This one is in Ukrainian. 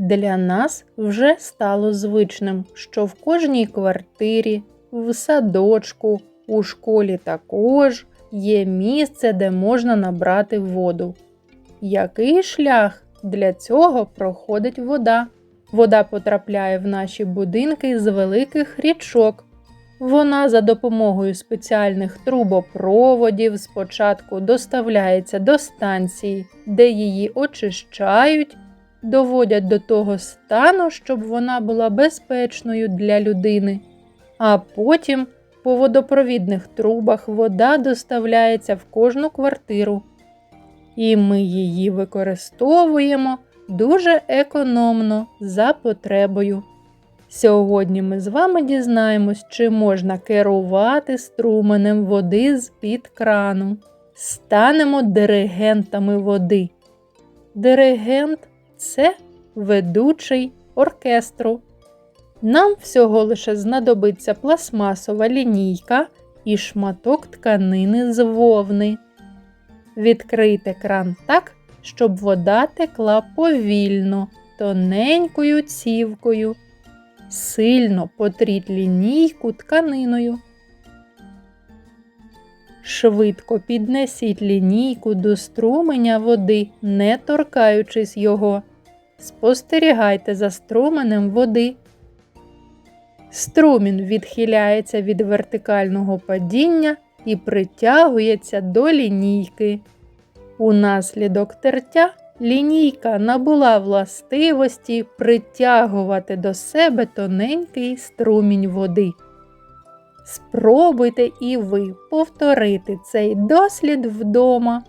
Для нас вже стало звичним, що в кожній квартирі, в садочку, у школі також є місце, де можна набрати воду. Який шлях для цього проходить вода? Вода потрапляє в наші будинки з великих річок. Вона за допомогою спеціальних трубопроводів спочатку доставляється до станції, де її очищають, доводять до того стану, щоб вона була безпечною для людини. А потім по водопровідних трубах вода доставляється в кожну квартиру. І ми її використовуємо дуже економно за потребою. Сьогодні ми з вами дізнаємось, чи можна керувати струменем води з-під крану. Станемо диригентами води. Диригент це ведучий оркестру. Нам всього лише знадобиться пластмасова лінійка і шматок тканини з вовни. Відкрийте кран так, щоб вода текла повільно, тоненькою цівкою. Сильно потріть лінійку тканиною. Швидко піднесіть лінійку до струменя води, не торкаючись його. Спостерігайте за струменем води. Струмін відхиляється від вертикального падіння і притягується до лінійки. Унаслідок тертя лінійка набула властивості притягувати до себе тоненький струмінь води. Спробуйте і ви повторити цей дослід вдома.